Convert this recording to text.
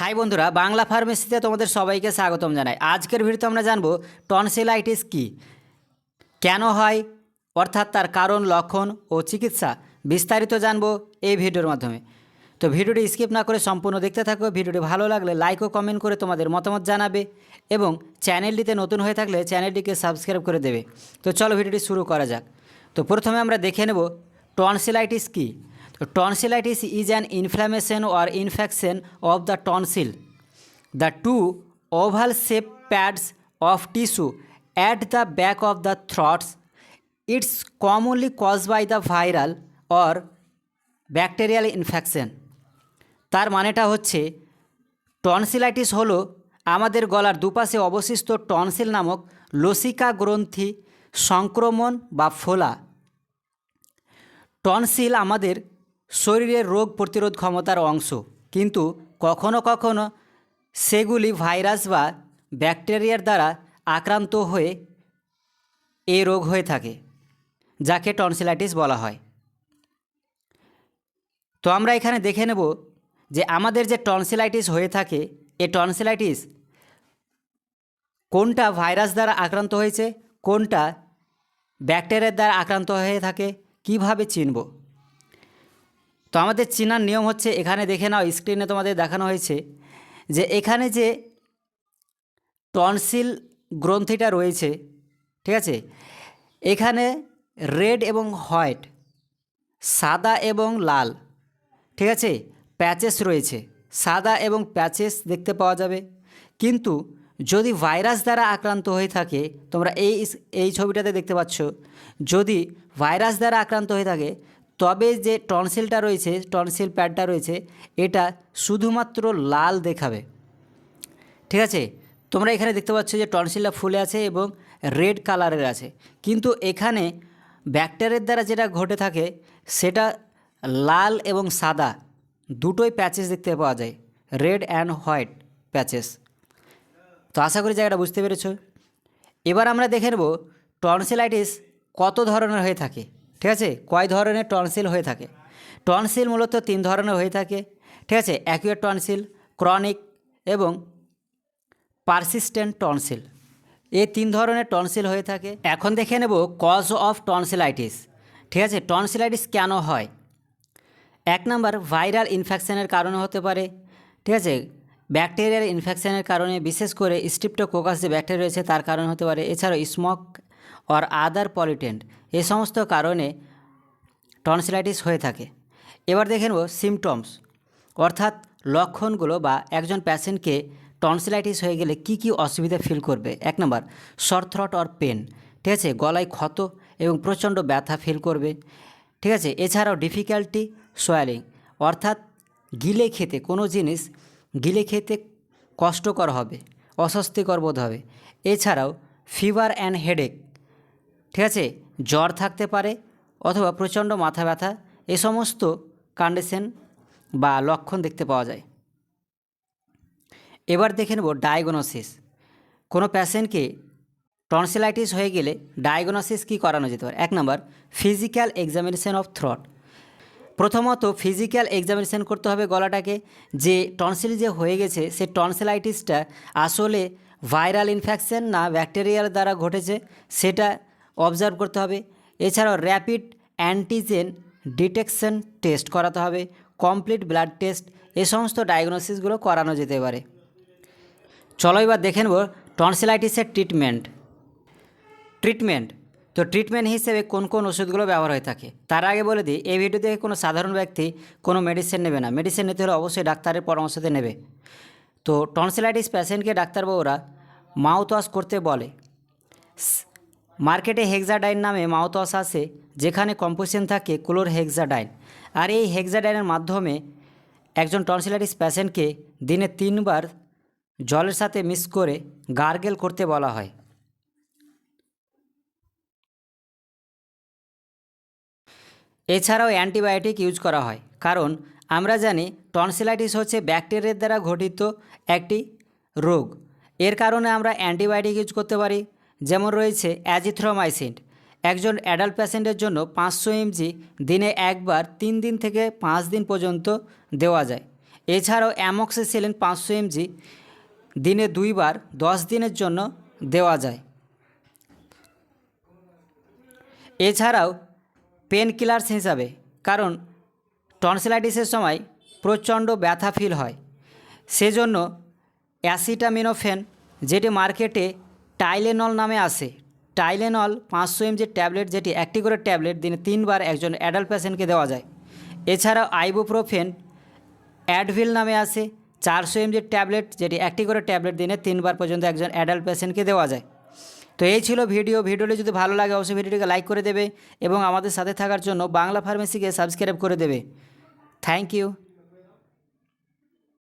High বন্ধুরা, বাংলা ফার্মেসিতে তোমাদের সবাইকে স্বাগতম জানাই। আজকের ভিডিওতে আমরা জানব টনসিলাইটিস কি, কেন হয়, অর্থাৎ তার কারণ, লক্ষণ ও চিকিৎসা বিস্তারিত জানব এই ভিডিওর মাধ্যমে। তো ভিডিওটি স্কিপ না করে সম্পূর্ণ দেখতে থাকো, ভিডিওটি ভালো লাগলে লাইক ও কমেন্ট করে তোমাদের মতামত জানাবে এবং চ্যানেলটিতে নতুন হয়ে থাকলে চ্যানেলটিকে সাবস্ক্রাইব করে দেবে। তো চলো ভিডিওটি শুরু করা যাক। তো প্রথমে আমরা দেখে নেব টনসিলাইটিস কী। Tonsillitis is an inflammation or infection of the tonsil The two oval shaped pads of tissue at the back of the throats. It's commonly caused by the viral or bacterial infection. তার মানেটা হচ্ছে tonsillitis হলো আমাদের গলার দুপাশে অবশিষ্ট tonsil নামক লসিকা গ্রন্থি, সংক্রমণ বা ফোলা টনসিল আমাদের শরীরের রোগ প্রতিরোধ ক্ষমতার অংশ। কিন্তু কখনো কখনো সেগুলি ভাইরাস বা ব্যাকটেরিয়ার দ্বারা আক্রান্ত হয়ে এ রোগ হয়ে থাকে, যাকে টনসিলাইটিস বলা হয়। তো আমরা এখানে দেখে নেব যে আমাদের যে টনসিলাইটিস হয়ে থাকে, এ টনসিলাইটিস কোনটা ভাইরাস দ্বারা আক্রান্ত হয়েছে, কোনটা ব্যাকটেরিয়ার দ্বারা আক্রান্ত হয়ে থাকে, কীভাবে চিনব? তো আমাদের চেনার নিয়ম হচ্ছে, এখানে দেখে নাও স্ক্রিনে তোমাদের দেখানো হয়েছে যে, এখানে যে টনসিল গ্রন্থিটা রয়েছে, ঠিক আছে? এখানে রেড এবং হোয়াইট সাদা এবং লাল, ঠিক আছে? প্যাচেস রয়েছে, সাদা এবং প্যাচেস দেখতে পাওয়া যাবে। কিন্তু যদি ভাইরাস দ্বারা আক্রান্ত হয়ে থাকে, তোমরা এই এই ছবিটাতে দেখতে পাচ্ছ, যদি ভাইরাস দ্বারা আক্রান্ত হয়ে থাকে তবে যে টনসিলটা রয়েছে, টনসিল প্যাডটা রয়েছে, এটা শুধুমাত্র লাল দেখাবে। ঠিক আছে? তোমরা এখানে দেখতে পাচ্ছ যে টনসিলটা ফুলে আছে এবং রেড কালারের আছে। কিন্তু এখানে ব্যাকটেরিয়ার দ্বারা যেটা ঘটে থাকে, সেটা লাল এবং সাদা। দুটোই প্যাচেস দেখতে পাওয়া যায়। Red and white patches. তো আশা করি জায়গাটা বুঝতে পেরেছ। এবার আমরা দেখে নেব টনসিলাইটিস কত ধরনের হয়ে থাকে। ঠিক আছে? কয় ধরনের টনসিল হয়ে থাকে? টনসিল মূলত তিন ধরনের হয়ে থাকে। ঠিক আছে? অ্যাকুয়েট টনসিল, ক্রনিক এবং পারসিস্টেন্ট টনসিল। এই তিন ধরনের টনসিল হয়ে থাকে। এখন দেখে নেব কজ অফ টনসিলাইটিস। ঠিক আছে? টনসিলাইটিস কেন হয়? এক নম্বর, ভাইরাল ইনফেকশনের কারণে হতে পারে। ঠিক আছে? ব্যাকটেরিয়াল ইনফেকশনের কারণে, বিশেষ করে স্ট্রিপ্টোকোকাস যে ব্যাকটেরিয়া রয়েছে, তার কারণে হতে পারে। এছাড়াও স্মোক অর আদার পলিটেন্ট। এই সমস্ত কারণে টনসিলাইটিস হয়ে থাকে। এবার দেখে নেব সিমটমস অর্থাৎ লক্ষণগুলো বা একজন প্যাশেন্টকে টনসিলাইটিস হয়ে গেলে কি কি অসুবিধা ফিল করবে। এক নম্বর সরথ্রট অর পেন ঠিক আছে? গলায় ক্ষত এবং প্রচণ্ড ব্যথা ফিল করবে, ঠিক আছে? এছাড়াও ডিফিকাল্টি সোয়ালিং অর্থাৎ গিলে খেতে, কোনো জিনিস গিলে খেতে কষ্টকর হবে, অস্বস্তিকর বোধ হবে। এছাড়াও ফিভার অ্যান্ড হেডেক ঠিক আছে? জ্বর থাকতে পারে অথবা প্রচণ্ড মাথা ব্যথা, এ সমস্ত কন্ডিশন বা লক্ষণ দেখতে পাওয়া যায়। এবার দেখে নেব ডায়াগনোসিস কোনো প্যাশেন্টকে টনসিলাইটিস হয়ে গেলে ডায়াগনোসিস কী করানো যেতে পারে? এক নম্বর ফিজিক্যাল এক্সামিনেশন অফ থ্রট প্রথমত ফিজিক্যাল এক্সামিনেশন করতে হবে গলাটাকে। যে টনসিল যে হয়ে গেছে, সে টনসিলাইটিসটা আসলে ভাইরাল ইনফেকশন না ব্যাকটেরিয়ার দ্বারা ঘটেছে, সেটা অবজার্ভ করতে হবে। এছাড়াও র্যাপিড অ্যান্টিজেন ডিটেকশন টেস্ট করাতে হবে কমপ্লিট ব্লাড টেস্ট এ সমস্ত ডায়াগনোসিসগুলো করানো যেতে পারে। চলো এবার দেখে নেব টনসিলাইটিসের ট্রিটমেন্ট ট্রিটমেন্ট তো ট্রিটমেন্ট হিসেবে কোন কোন ওষুধগুলো ব্যবহার হয়ে থাকে? তার আগে বলে দিই, এই ভিডিও থেকে কোনো সাধারণ ব্যক্তি কোনো মেডিসিন নেবে না। মেডিসিন নিতে হলে অবশ্যই ডাক্তারের পরামর্শতে নেবে। তো টনসিলাইটিস পেশেন্টকে ডাক্তারবাবুরা মাউথ ওয়াশ করতে বলে। মার্কেটে হেক্সাডাইন নামে মাউথ ওয়াশ আসে যেখানে কম্পোজিশন থাকে ক্লোর হেক্সাডাইন আর এই হেক্সাডাইনের মাধ্যমে একজন টনসিলাইটিস প্যাশেন্টকে দিনে তিনবার জলের সাথে মিক্স করে গার্গেল করতে বলা হয়। এছাড়াও অ্যান্টিবায়োটিক ইউজ করা হয়, কারণ আমরা জানি টনসিলাইটিস হচ্ছে ব্যাকটেরিয়ার দ্বারা ঘটিত একটি রোগ। এর কারণে আমরা অ্যান্টিবায়োটিক ইউজ করতে পারি যেমন রয়েছে অ্যাজিথ্রোমাইসিন। একজন অ্যাডাল্ট পেশেন্টের জন্য পাঁচশো এমজি দিনে একবার তিন দিন থেকে পাঁচ দিন পর্যন্ত দেওয়া যায়। এছাড়াও অ্যামক্সিসিলিন পাঁচশো এমজি দিনে দুইবার দশ দিনের জন্য দেওয়া যায়। এছাড়াও পেন কিলার্স হিসাবে, কারণ টনসিলাইটিসের সময় প্রচণ্ড ব্যথা ফিল হয়। সেজন্য অ্যাসিটামিনোফেন, যেটি মার্কেটে টাইলেনল নামে আসে টাইলেনল পাঁচশো এমজি ট্যাবলেট যেটি একটি করে ট্যাবলেট দিনে তিনবার একজন অ্যাডাল্ট পেশেন্টকে দেওয়া যায়। এছাড়াও আইবুপ্রোফেন অ্যাডভিল নামে আসে চারশো এমজির ট্যাবলেট যেটি একটি করে ট্যাবলেট দিনে তিনবার পর্যন্ত একজন অ্যাডাল্ট পেশেন্টকে দেওয়া যায়। তো এই ছিল ভিডিও। ভিডিওটি যদি ভালো লাগে, অবশ্যই ভিডিওটিকে লাইক করে দেবে এবং আমাদের সাথে থাকার জন্য বাংলা ফার্মেসিকে সাবস্ক্রাইব করে দেবে। Thank you.